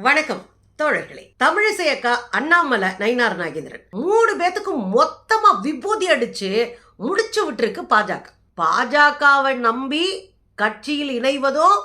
வணக்கம் தோழர்களே. தமிழிசை அக்கா அண்ணாமலை நயினார் நாகேந்திரன். மூணு பேத்துக்கும் மொத்தமா விபூதி அடிச்சு முடிச்சு விட்டுருக்கு பாஜக. பாஜகவை நம்பி கட்சியில் இணைவதும்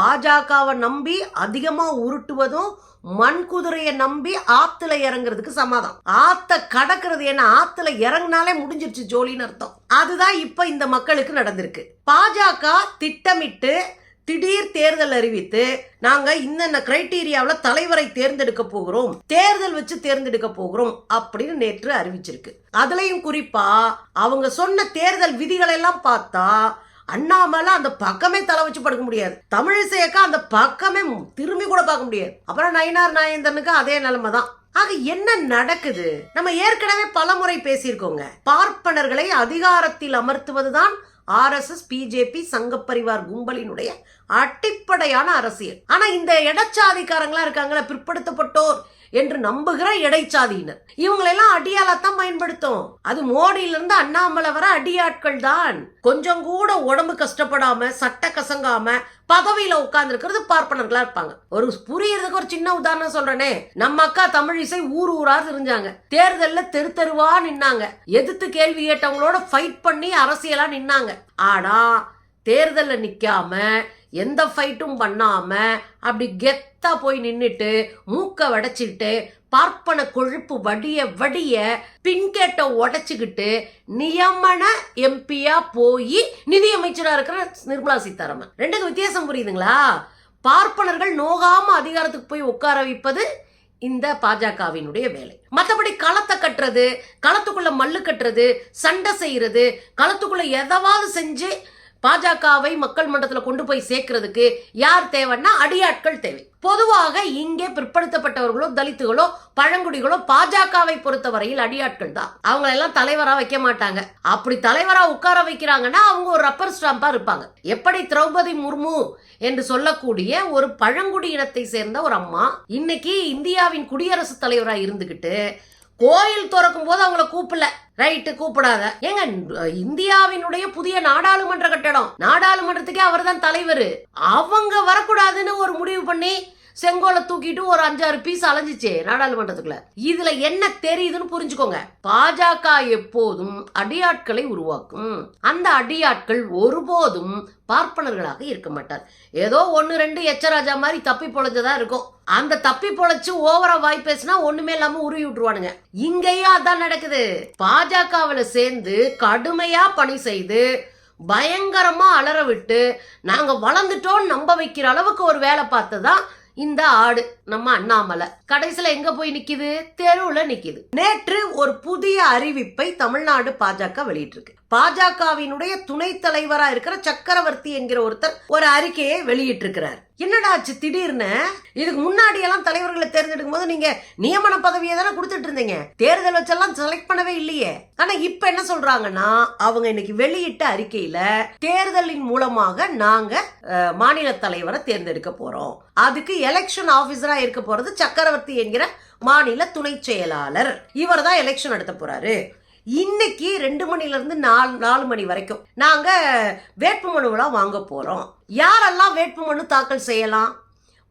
பாஜகவை நம்பி அதிகமா உருட்டுவதும் மண் குதிரையை நம்பி ஆத்துல இறங்குறதுக்கு சமாதம் ஆத்த கடக்கிறது என்ன ஆத்துல இறங்குனாலே முடிஞ்சிருச்சு ஜோலின்னு அர்த்தம். அதுதான் இப்ப இந்த மக்களுக்கு நடந்திருக்கு. பாஜக திட்டமிட்டு திடீர் தேர்தல் அறிவித்து நாங்க இன்னென்ன கிரைட்டீரியாவில் தலைவரை தேர்ந்தெடுக்க போகிறோம் தேர்தல் வச்சு தேர்ந்தெடுக்க போகிறோம் அப்படின்னு நேற்று அறிவிச்சிருக்கு. அதுலயும் குறிப்பா அவங்க சொன்ன தேர்தல் விதிகளை எல்லாம் பார்த்தா அண்ணாமலை அந்த பக்கமே தலை வச்சு படுக்க முடியாது. தமிழிசையக்கா அந்த பக்கமே திரும்பி கூட பார்க்க முடியாது. அப்புறம் நயினார் நாயந்தனுக்கு அதே நிலைமை தான் ஆக என்ன நடக்குது? நம்ம ஏற்கனவே பலமுறை பேசியிருக்கோங்க. பார்ப்பனர்களை அதிகாரத்தில் அமர்த்துவதுதான் ஆர்எஸ்எஸ் பிஜேபி சங்கப்பரிவார் கும்பலினுடைய அடிப்படையான அரசியல். ஆனா இந்த இடச்சாதிக்காரங்களா இருக்காங்களா பிற்படுத்தப்பட்டோர். என்று நம்புகிற இடைச்சாதியினர். இவங்களெல்லாம் அடியாலத்தான் பயன்படுத்தும். அது மோடியில இருந்து அண்ணாமலை வர அடியாட்கள் தான். கொஞ்சம் கூட உடம்பு கஷ்டப்படாம சட்ட கசங்காம பதவியில உட்கார்ந்து பார்ப்பனர்களா இருப்பாங்க. ஒரு புரியறதுக்கு ஒரு சின்ன உதாரணம் சொல்றேனே. நம்ம அக்கா தமிழிசை ஊர் ஊரா தெரிஞ்சாங்க. தேர்தல்ல தெரு தெருவா நின்னாங்க. எதிர்த்து கேள்வி கேட்டவங்களோட ஃபைட் பண்ணி அரசியலா நின்னாங்க. ஆனா தேர்தல்ல நிக்காம எந்த ஃபைட்டும் பண்ணாமல் அப்படி கெத்தா போய் நின்றுட்டு மூக்கை வடைச்சிட்டு பார்ப்பன கொழுப்பு வடிய வடிய பின்கேட்டை உடச்சிக்கிட்டு நியமன எம்பியா போய் நிதியமைச்சராக இருக்கிற நிர்மலா சீதாராமன். ரெண்டுக்கு வித்தியாசம் புரியுதுங்களா? பார்ப்பனர்கள் நோகாம அதிகாரத்துக்கு போய் உட்கார வைப்பது இந்த பாஜகவினுடைய வேலை. மற்றபடி களத்தை கட்டுறது களத்துக்குள்ள மல்லு கட்டுறது சண்டை செய்யறது களத்துக்குள்ள எதாவது செஞ்சு பாஜகவை மக்கள் மன்றத்தில் கொண்டு போய் சேர்க்கறதுக்கு யார் தேவைன்னா அடியாட்கள் தேவை. பொதுவாக இங்கே பிற்படுத்தப்பட்டவர்களோ தலித்துகளோ பழங்குடிகளோ பாஜகவை பொறுத்தவரையில் அடியாட்கள் தான். அவங்களெல்லாம் தலைவராக தலைவரா வைக்க மாட்டாங்க. அப்படி தலைவரா உட்கார வைக்கிறாங்கன்னா அவங்க ஒரு ரப்பர் ஸ்டாம்பா இருப்பாங்க. எப்படி திரௌபதி முர்மு என்று சொல்லக்கூடிய ஒரு பழங்குடி இனத்தை சேர்ந்த ஒரு அம்மா இன்னைக்கு இந்தியாவின் குடியரசுத் தலைவராக இருந்துகிட்டு கோயில் திறக்கும் போது அவங்கள கூப்பிடல. ரைட்டு கூப்பிடாத. ஏங்க இந்தியாவினுடைய புதிய நாடாளுமன்ற கட்டடம். நாடாளுமன்றத்துக்கே அவர் தான் தலைவர். அவங்க வரக்கூடாதுன்னு ஒரு முடிவு பண்ணி செங்கோலை தூக்கிட்டு ஒரு அஞ்சாறு பீஸ் அலைஞ்சிச்சே நாடாளுமன்றத்துக்குள்ள. இதுல என்ன தெரியுதுன்னு புரிஞ்சுக்கோங்க. பாஜக எப்போதும் அடியாட்களை உருவாக்கும். அந்த அடியாட்கள் ஒருபோதும் பார்ப்பனர்களாக இருக்க மாட்டார். ஏதோ ஒன்னு ரெண்டு எச்சராஜா மாதிரி தப்பி பொழைஞ்சதா இருக்கும். அந்த தப்பி பொழைச்சு ஓவரா வாய் பேசினா ஒண்ணுமே இல்லாம உருவி விட்டுருவானுங்க. இங்கேயும் அதான் நடக்குது. பாஜகவுல சேர்ந்து கடுமையா பணி செய்து பயங்கரமா அலற விட்டு நாங்க வளர்ந்துட்டோம் நம்ப வைக்கிற அளவுக்கு ஒரு வேலை பார்த்ததான் இந்த ஆடு நம்ம அண்ணாமலை. கடைசியில எங்க போய் நிக்குது? தெருவுல நிக்குது. நேற்று ஒரு புதிய அறிவிப்பை தமிழ்நாடு பாஜக வெளியிட்டிருக்கு. பாஜகவினுடைய துணைத் தலைவரா இருக்கிற சக்கரவர்த்தி என்கிற ஒருத்தர் ஒரு அறிக்கையை வெளியிட்டிருக்கிறார். என்னடாச்சு திடீர்னு? இதுக்கு முன்னாடி எல்லாம் தலைவர்களை தேர்ந்தெடுக்கும் போது நீங்க நியமன பதவியை தானே கொடுத்துட்டு இருந்தீங்க. தேர்தல் வச்செல்லாம் செலக்ட் பண்ணவே இல்லையே. ஆனா இப்ப என்ன சொல்றாங்கன்னா அவங்க இன்னைக்கு வெளியிட்ட அறிக்கையில தேர்தலின் மூலமாக நாங்க மாநில தலைவரை தேர்ந்தெடுக்க போறோம். அதுக்கு எலெக்ஷன் ஆபீசரா இருக்க போறது சக்கரவர்த்தி என்கிற மாநில துணை செயலாளர். இவர் தான் எலெக்ஷன் நடத்த போறாரு. இன்னைக்கு ரெண்டு மணிலேருந்து நாலு நாலு மணி வரைக்கும். நாங்கள் வேட்புமனுவெல்லாம் வாங்க போகிறோம் யாரெல்லாம் வேட்புமனு தாக்கல் செய்யலாம்?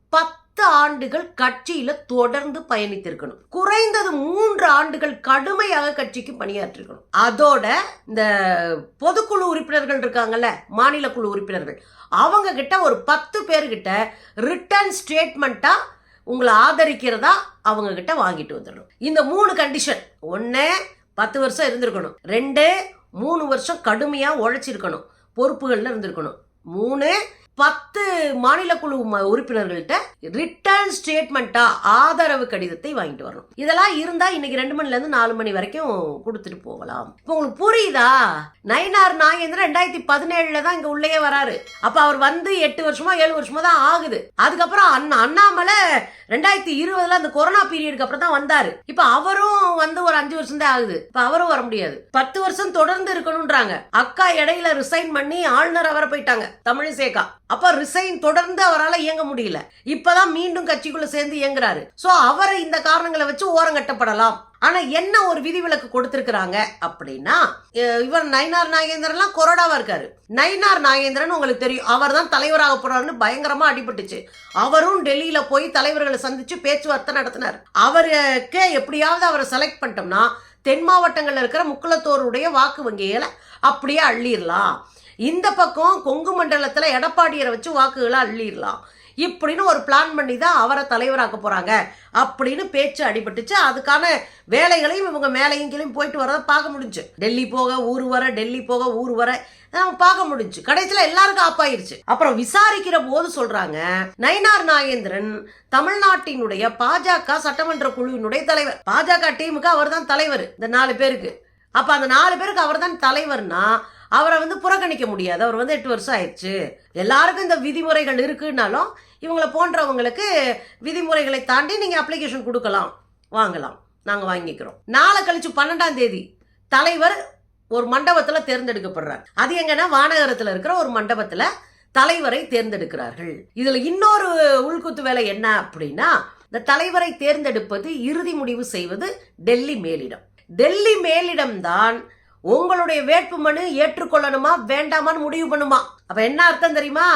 பத்து ஆண்டுகள் கட்சியில தொடர்ந்து பயணித்திருக்கணும். குறைந்தது மூன்று ஆண்டுகள் கடுமையாக கட்சிக்கு பணியாற்றிருக்கணும். அதோட இந்த பொதுக்குழு உறுப்பினர்கள் இருக்காங்கல்ல மாநில குழு உறுப்பினர்கள் அவங்க கிட்ட ஒரு பத்து பேர்கிட்ட ரிட்டர்ன் ஸ்டேட்மெண்ட்டா உங்களை ஆதரிக்கிறதா அவங்க கிட்ட வாங்கிட்டு வந்துடணும். இந்த மூணு கண்டிஷன் ஒன்று பத்து வருஷம் இருந்திருக்கணும். ரெண்டு மூணு வருஷம் கடுமையாக உழைச்சிருக்கணும். பொறுப்புகளில் இருந்திருக்கணும். மூணு பத்து மாநில குழு ம- உறுப்பினர்கள்ட்ட ரிட்டர்ன் ஸ்டேட்மெண்ட்டா ஆதரவு கடிதத்தை வாங்கிட்டு வரணும். இதெல்லாம் இருந்தா இன்னைக்கு ரெண்டு மணில இருந்து நாலு மணி வரைக்கும் கொடுத்துட்டு போகலாம். இப்போ உங்களுக்கு புரியுதா? நயினார் நாகேந்திரன் ரெண்டாயிரத்தி பதினேழுல தான் இங்க உள்ளே வராரு. அப்ப அவர் வந்து எட்டு வருஷமா ஏழு வருஷமா தான் ஆகுது. அதுக்கப்புறம் அண்ணா அண்ணாமலை ரெண்டாயிரத்தி இருபதுல அந்த கொரோனா பீரியடுக்கு அப்புறம் தான் வந்தாரு. இப்ப அவரும் வந்து ஒரு அஞ்சு வருஷம் தான் ஆகுது. இப்ப அவரும் வர முடியாது. பத்து வருஷம் தொடர்ந்து இருக்கணும்ன்றாங்க. அக்கா இடையில ரிசைன் பண்ணி ஆளுநர் அவரை போயிட்டாங்க தமிழிசேகா. அப்ப ரிசைன் தொடர்ந்து அவரால் இயங்க முடியல. இப்பதான் மீண்டும் கட்சிக்குள்ள சேர்ந்து இயங்குறாரு. சோ அவரை இந்த காரணங்களை வச்சு ஓரங்கட்டப்படலாம் ஆனா என்ன ஒரு விதிவிலக்கு கொடுத்திருக்கிறாங்க அப்படின்னா இவர் நயினார் நாகேந்திரன்லாம் கொரோடாவா இருக்காரு. நயினார் நாகேந்திரன் உங்களுக்கு தெரியும் அவர் தான் தலைவராக போறாருன்னு பயங்கரமா அடிபட்டுச்சு. அவரும் டெல்லியில போய் தலைவர்களை சந்திச்சு பேச்சுவார்த்தை நடத்தினார். அவருக்கு எப்படியாவது அவரை செலக்ட் பண்ணிட்டோம்னா தென் மாவட்டங்களில் இருக்கிற முக்குளத்தோருடைய வாக்கு வங்கிகளை அப்படியே அள்ளிடலாம். இந்த பக்கம் கொங்கு மண்டலத்துல எடப்பாடியரை வச்சு வாக்குகளை அள்ளிடலாம். இப்படின்னு ஒரு பிளான் பண்ணி தான் அவரை தலைவராக்க போகிறாங்க அப்படின்னு பேச்சு அடிபட்டுச்சு. அதுக்கான வேலைகளையும் இவங்க மேலையும் கீழையும் போயிட்டு வரதை பார்க்க முடிஞ்சு. டெல்லி போக ஊர் வர டெல்லி போக ஊர் வர நம்ம பார்க்க முடிஞ்சு. கடைசியில் எல்லாருக்கும் ஆப்பாயிருச்சு. அப்புறம் விசாரிக்கிற போது சொல்றாங்க நயினார் நாகேந்திரன் தமிழ்நாட்டினுடைய பாஜக சட்டமன்ற குழுவினுடைய தலைவர். பாஜக டீமுக்கு அவர் தான் தலைவர் இந்த நாலு பேருக்கு. அப்ப அந்த நாலு பேருக்கு அவர் தான் தலைவர்னா அவரை வந்து புறக்கணிக்க முடியாது. அவர் வந்து எட்டு வருஷம் ஆயிடுச்சு. எல்லாருக்கும் இந்த விதிமுறைகள் இருக்குன்னாலும் இவங்களை போன்றவங்களுக்கு விதிமுறைகளை தாண்டி நீங்க அப்ளிகேஷன் கொடுக்கலாம் வாங்கலாம். நாங்க வாங்கிக்கிறோம். நாளை கழிச்சு பன்னெண்டாம் தேதி தலைவர் ஒரு மண்டபத்தில் தேர்ந்தெடுக்கப்படுறார். அது எங்கன்னா வானகரத்தில் இருக்கிற ஒரு மண்டபத்தில் தலைவரை தேர்ந்தெடுக்கிறார்கள். இதில் இன்னொரு உள்குத்து வேலை என்ன அப்படின்னா இந்த தலைவரை தேர்ந்தெடுப்பது இறுதி முடிவு செய்வது டெல்லி மேலிடம். டெல்லி மேலிடம் தான் உங்களுடைய வேட்புமனு ஏற்றுக்கொள்ளணுமா வேண்டாமான்னு முடிவு பண்ணுமா? அப்போ என்ன அர்த்தம் தெரியுமா?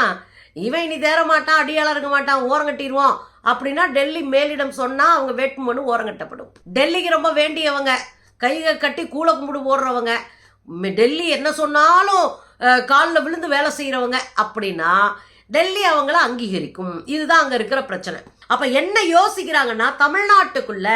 இவன் இனி தேர மாட்டான் அடியாளம் இருக்க மாட்டான் ஓரங்கட்டிடுவோம் அப்படின்னா டெல்லி மேலிடம் சொன்னால் அவங்க வேட்புமனு ஓரங்கட்டப்படும் டெல்லிக்கு ரொம்ப வேண்டியவங்க. கைகள் கட்டி கூல கும்பிடு போடுறவங்க. டெல்லி என்ன சொன்னாலும் காலில் விழுந்து வேலை செய்கிறவங்க அப்படின்னா டெல்லி அவங்கள அங்கீகரிக்கும். இதுதான் அங்கே இருக்கிற பிரச்சனை. அப்போ என்ன யோசிக்கிறாங்கன்னா தமிழ்நாட்டுக்குள்ள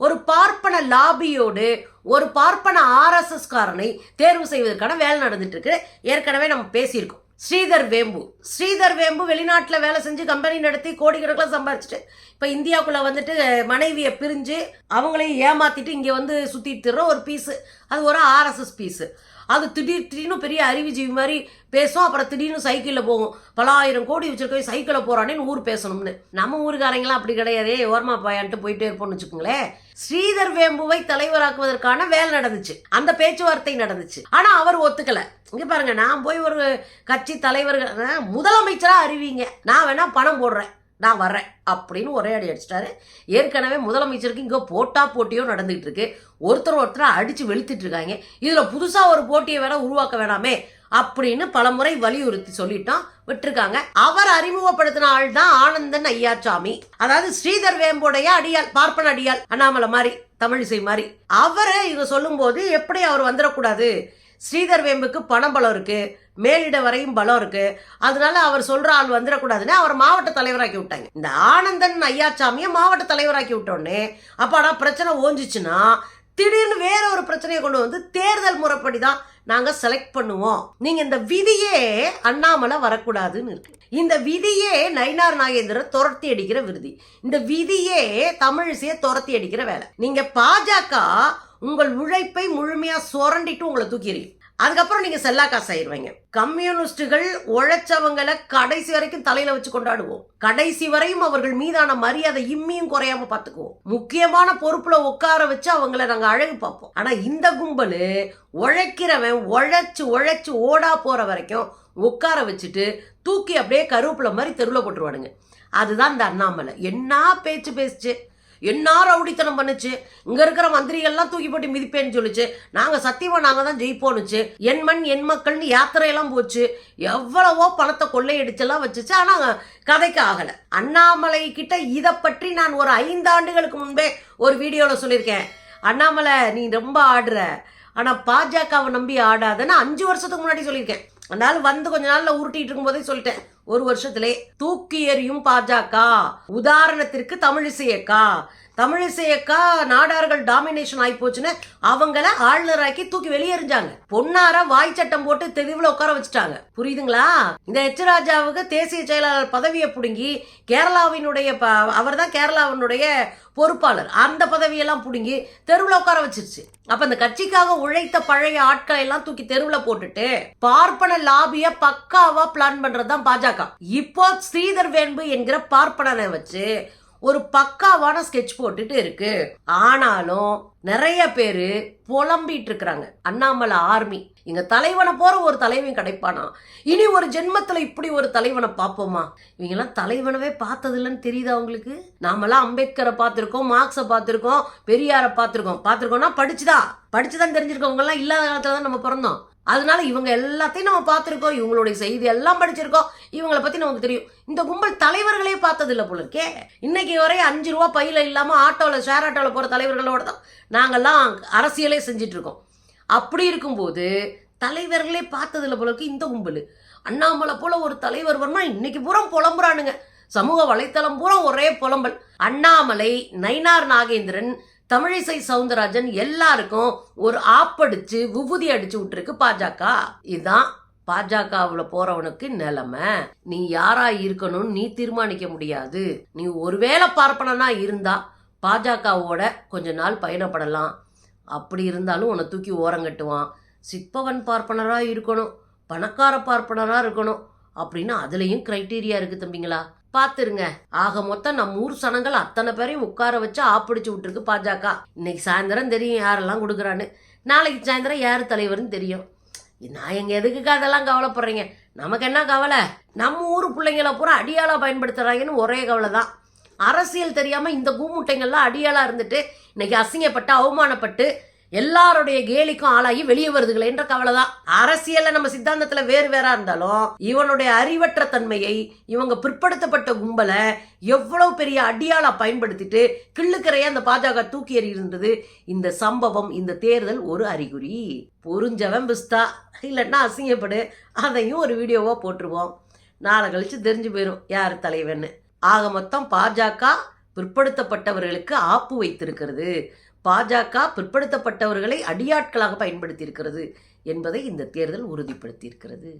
ஒரு பார்ப்பன லாபியோடு ஒரு பார்ப்பன ஆர்எஸ்எஸ்காரனை தேர்வு செய்வதற்கான வேலை நடந்துட்டுருக்கு ஏற்கனவே நம்ம பேசியிருக்கோம். ஸ்ரீதர் வேம்பு. ஸ்ரீதர் வேம்பு வெளிநாட்டில் வேலை செஞ்சு கம்பெனி நடத்தி கோடிக்கணக்கில் சம்பாரிச்சிட்டு இப்போ இந்தியாவுக்குள்ளே வந்துட்டு மனைவியை பிரிஞ்சு அவங்களையும் ஏமாத்திட்டு இங்கே வந்து சுற்றிட்டு ஒரு பீஸு அது ஒரு ஆர்எஸ்எஸ் பீஸு அது திடீர் திடீர்னு பெரிய அறிவுஜீவி மாதிரி பேசும். அப்புறம் திடீர்னு சைக்கிளில் போகும். பல ஆயிரம் கோடி வச்சிருக்கவே சைக்கிளில் போகிறானேன்னு ஊர் பேசணும்னு. நம்ம ஊருக்காரங்களாம் அப்படி கிடையாதே. ஓரமா பாயான்ட்டு போயிட்டே இருப்போம்னு வச்சுக்கோங்களேன் ஸ்ரீதர் வேம்புவை தலைவராக்குவதற்கான வேலை நடந்துச்சு. அந்த பேச்சுவார்த்தை நடந்துச்சு. ஆனால் அவர் ஒத்துக்கலை. இங்கே பாருங்க நான் போய் ஒரு கட்சி தலைவர்கள் முதலமைச்சராக அறிவிங்க. நான் வேணா பணம் போடுறேன். நான் வர்றேன் அப்படின்னு ஒரே அடி அடிச்சிட்டாரு. ஏற்கனவே முதலமைச்சருக்கு இங்கே போட்டா போட்டியோ நடந்துகிட்டு இருக்கு. ஒருத்தர் ஒருத்தர் அடிச்சு வெளுத்துட்டு இருக்காங்க. இதில் புதுசாக ஒரு போட்டியை வேணா உருவாக்க வேணாமே அப்படின்னு பலமுறை வலியுறுத்தி சொல்லிட்டோம் விட்டுருக்காங்க. அவர் அறிமுகப்படுத்தின ஆள் தான் ஆனந்தன் ஐயாச்சாமி. அதாவது ஸ்ரீதர் வேம்போடைய அடியாள் பார்ப்பன அடியாள் அண்ணாமலை மாதிரி தமிழிசை மாதிரி. அவரை இவங்க சொல்லும்போது எப்படி அவர் வந்துடக்கூடாது? ஸ்ரீதர் வேம்புக்கு பணம் பலம் இருக்குது மேலிட வரையும் பலம் இருக்கு. அதனால அவர் சொல்ற ஆள் வந்துடக்கூடாதுன்னு அவர் மாவட்ட தலைவராக்கி விட்டாங்க. இந்த ஆனந்தன் ஐயாச்சாமியை மாவட்ட தலைவராக்கி விட்டோன்னே அப்பாடா பிரச்சனை ஓஞ்சிச்சுன்னா திடீர்னு வேற ஒரு பிரச்சனையை கொண்டு வந்து தேர்தல் முறைப்படி தான் நாங்க செலக்ட் பண்ணுவோம். நீங்க இந்த விதியே அண்ணாமலை வரக்கூடாதுன்னு இருக்கு. இந்த விதியே நயினார் நாகேந்திரன் துரத்தி அடிக்கிற விருதி. இந்த விதியே தமிழிசைய துரத்தி அடிக்கிற வேலை. நீங்க பாஜக உங்கள் உழைப்பை முழுமையா சுரண்டிட்டு உங்களை தூக்கிறீங்க அதுக்கப்புறம் நீங்க செல்லா காசு ஆயிடுவீங்க. கம்யூனிஸ்டுகள் உழைச்சவங்களை கடைசி வரைக்கும் தலையில வச்சு கொண்டாடுவோம். கடைசி வரையும் அவர்கள் மீதான மரியாதை இம்மியும் குறையாம பாத்துக்குவோம். முக்கியமான பொறுப்புல உட்கார வச்சு அவங்கள நாங்க அழகு பார்ப்போம். ஆனா இந்த கும்பல் உழைக்கிறவன் உழைச்சு உழைச்சு ஓடா போற வரைக்கும் உட்கார வச்சுட்டு தூக்கி அப்படியே கருவேப்பில மாதிரி தெருவில் போட்டுருவானுங்க. அதுதான் இந்த அண்ணாமலை. என்ன பேச்சு பேசுச்சு? என்ன ரவுடித்தனம் பண்ணுச்சு? இங்க இருக்கிற மந்திரிகள்லாம் தூக்கி போட்டு மிதிப்பேன்னு சொல்லிச்சு. நாங்க சத்தியமா நாங்க தான் ஜெயிப்போனுச்சு. என் மண் என் மக்கள்னு யாத்திரையெல்லாம் போச்சு. எவ்வளவோ பணத்தை கொள்ளையடிச்செல்லாம் வச்சுச்சு. ஆனா கதைக்கு ஆகல. அண்ணாமலை கிட்ட இதை பற்றி நான் ஒரு ஐந்து ஆண்டுகளுக்கு முன்பே ஒரு வீடியோல சொல்லியிருக்கேன். அண்ணாமலை நீ ரொம்ப ஆடுற. ஆனா பாஜகவை நம்பி ஆடாதன்னு அஞ்சு வருஷத்துக்கு முன்னாடி சொல்லியிருக்கேன். அதனால வந்து கொஞ்ச நாள்ல உருட்டிட்டு இருக்கும்போதே சொல்லிட்டேன். ஒரு வருஷத்திலே தூக்கி எறியும் பாஜக. உதாரணத்திற்கு தமிழிசையக்கா தமிழிசையக்கா நாடார்கள் டாமினேஷன் ஆகி போச்சுன்னு அவங்கள ஆளுநராக்கி தூக்கி வெளியெறிஞ்சாங்க பொன்னார வாய் சட்டம் போட்டு தெளிவுல உட்கார வச்சுட்டாங்க. புரியுதுங்களா? இந்த எச் ராஜாவுக்கு தேசிய செயலாளர் பதவியை பிடுங்கி கேரளாவினுடைய அவர் தான் கேரளாவினுடைய பொறுப்பாளர். அந்த பதவியெல்லாம் பிடுங்கி தெருவில் உட்கார வச்சிருச்சு. அப்ப இந்த கட்சிக்காக உழைத்த பழைய ஆட்களை எல்லாம் தூக்கி தெருவில் போட்டுட்டு பார்ப்பன லாபிய பக்காவா பிளான் பண்றதுதான் பாஜக. இப்போ ஸ்ரீதர் வேண்பு என்கிற பார்ப்பனனை வச்சு ஒரு பக்காவான ஸ்கெட்ச் போட்டுட்டு இருக்கு. ஆனாலும் நிறைய பேரு புலம்பிட்டு இருக்கிறாங்க. அண்ணாமலை ஆர்மி. எங்க தலைவனை போற ஒரு தலைவன் கிடைப்பானா? இனி ஒரு ஜென்மத்துல இப்படி ஒரு தலைவனை பார்ப்போமா? இவங்கெல்லாம் தலைவனவே பார்த்தது இல்லைன்னு தெரியுதா அவங்களுக்கு நாமெல்லாம் அம்பேத்கரை பார்த்திருக்கோம் மார்க்ஸை பார்த்திருக்கோம் பெரியாரை பார்த்திருக்கோம். பார்த்திருக்கோம்னா படிச்சுதான் படிச்சுதான் தெரிஞ்சிருக்கவங்க எல்லாம் இல்லாத காலத்துல தான் நம்ம பிறந்தோம். அதனால இவங்க எல்லாத்தையும் நம்ம பார்த்துருக்கோம் இவங்களுடைய செய்தி எல்லாம் படிச்சிருக்கோம். இவங்களை பத்தி நமக்கு தெரியும். இந்த கும்பல் தலைவர்களே பார்த்தது இல்லை போல இருக்கே. இன்னைக்கு வரை அஞ்சு ரூபா பையில இல்லாம ஆட்டோவில் ஷேர் ஆட்டோவில் போற தலைவர்களோட தான் நாங்கெல்லாம் அரசியலே செஞ்சிட்டு இருக்கோம். அப்படி இருக்கும்போது தலைவர்களே பார்த்தது இல்லை போல இருக்கு இந்த கும்பல். அண்ணாமலை போல ஒரு தலைவர் வருமா? இன்னைக்கு பூரா புலம்புறானுங்க. சமூக வலைத்தளம் பூரா ஒரே புலம்பல். அண்ணாமலை நயினார் நாகேந்திரன் தமிழிசை சவுந்தரராஜன் எல்லாருக்கும் ஒரு ஆப்படிச்சு விபூதி அடிச்சு விட்டுருக்கு பாஜக. இதுதான் பாஜகவுல போறவனுக்கு நிலைமை. நீ யாரா இருக்கணும்னு நீ தீர்மானிக்க முடியாது. நீ ஒருவேளை பார்ப்பனா இருந்தா பாஜகவோட கொஞ்ச நாள் பயணப்படலாம். அப்படி இருந்தாலும் உன்னை தூக்கி ஓரங்கட்டுவான் சிப்பவன் பார்ப்பனராக இருக்கணும் பணக்கார பார்ப்பனராக இருக்கணும் அப்படின்னு அதுலேயும் க்ரைட்டீரியா இருக்குது தம்பிங்களா. பாத்துருங்க. ஆக மொத்தம் நம்ம ஊர் சனங்கள் அத்தனை பேரையும் உட்கார வச்சு ஆப்பிடிச்சு விட்டுருக்கு பாஜக. இன்னைக்கு சாயந்தரம் தெரியும் யாரெல்லாம் கொடுக்குறான்னு. நாளைக்கு சாயந்தரம் யார் தலைவர்னு தெரியும். நான் எங்க எதுக்குக்கா அதெல்லாம் கவலைப்படுறீங்க? நமக்கு என்ன கவலை? நம்ம ஊர் பிள்ளைங்கள பூரா அடியாளா பயன்படுத்துறாங்கன்னு ஒரே கவலை தான் அரசியல் தெரியாம இந்த கூமுட்டைங்கள்லாம் அடியாளா இருந்துட்டு இன்னைக்கு அசிங்கப்பட்டு அவமானப்பட்டு எல்லாருடைய கேலிக்கும் ஆளாகி வெளியே வருதுகளேன்ற கவலை தான் அரசியல்ல நம்ம சித்தாந்தத்துல வேறு வேறா இருந்தாலும் இவனுடைய அறிவற்ற தன்மையை இவங்க பிற்படுத்தப்பட்ட கும்பலை எவ்வளவு பெரிய அடியாளா பயன்படுத்திட்டு கிள்ளுக்கரையை அந்த பாஜக தூக்கி எறிகின்றது. இந்த சம்பவம் இந்த தேர்தல் ஒரு அறிகுறி. புரிஞ்சவன் பிஸ்தா. இல்லைன்னா அசிங்கப்படு. அதையும் ஒரு வீடியோவா போட்டுருவோம். நாளை கழிச்சு தெரிஞ்சு போயிடும் யார் தலைவன்னு ஆக மொத்தம் பாஜக பிற்படுத்தப்பட்டவர்களுக்கு ஆப்பு வைத்திருக்கிறது. பாஜக பிற்படுத்தப்பட்டவர்களை அடியாட்களாக பயன்படுத்தியிருக்கிறது என்பதை இந்த தேர்தல் உறுதிப்படுத்தியிருக்கிறது.